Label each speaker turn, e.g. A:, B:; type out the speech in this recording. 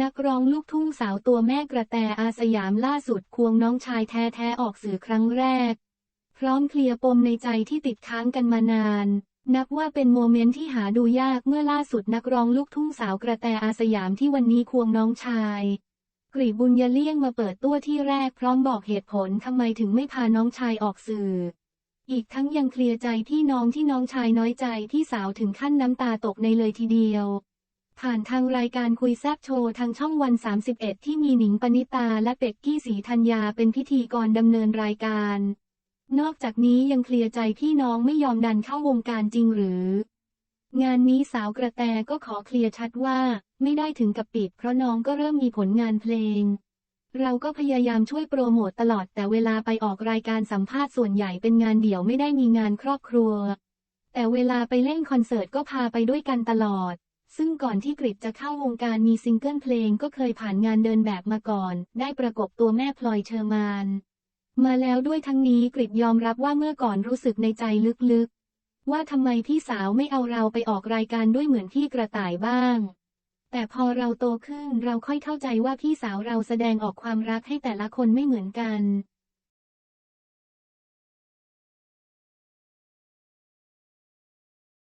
A: นักร้องลูกทุ่งสาวตัวแม่กระแตอาสยามล่าสุดควงน้องชายแท้ๆออกสื่อครั้งแรก พร้อมเคลียร์ปมในใจที่ติดค้างกันมานาน นับว่าเป็นโมเมนต์ที่หาดูยากเมื่อล่าสุดนักร้องลูกทุ่งสาวกระแตอาสยามที่วันนี้ควงน้องชาย กรีบุญยเลี่ยงมาเปิดตัวที่แรกพร้อมบอกเหตุผลทำไมถึงไม่พาน้องชายออกสื่อ อีกทั้งยังเคลียร์ใจพี่น้องที่น้องชายน้อยใจที่สาวถึงขั้นน้ำตาตกในเลยทีเดียว ผ่านทางรายการคุยแซบโชว์ทางช่องวัน 31 ที่มีหนิงปณิตาและเป็กกี้สีธัญญาเป็นพิธีกรดำเนินรายการ นอกจากนี้ยังเคลียร์ใจพี่น้องไม่ยอมดันเข้าวงการจริงหรือ งานนี้สาวกระแตก็ขอเคลียร์ชัดว่า ไม่ได้ถึงกับปิด เพราะน้องก็เริ่มมีผลงานเพลง เราก็พยายามช่วยโปรโมตตลอดแต่เวลาไปออกรายการสัมภาษณ์ส่วนใหญ่เป็นงานเดี่ยวไม่ได้มีงานครอบครัว แต่เวลาไปเล่นคอนเสิร์ตก็พาไปด้วยกันตลอด ซึ่งก่อนที่กริดจะเข้าวงการมีซิงเกิลเพลงก็เคยผ่านงานเดินแบบมาก่อน ได้ประกบตัวแม่พลอยเชอร์มาน มาแล้วด้วยทั้งนี้กริดยอมรับว่าเมื่อก่อนรู้สึกในใจลึกๆ ว่าทำไมพี่สาวไม่เอาเราไปออกรายการด้วยเหมือนพี่กระต่ายบ้าง แต่พอเราโตขึ้นเราค่อยเข้าใจว่าพี่สาวเราแสดงออกความรักให้แต่ละคนไม่เหมือนกัน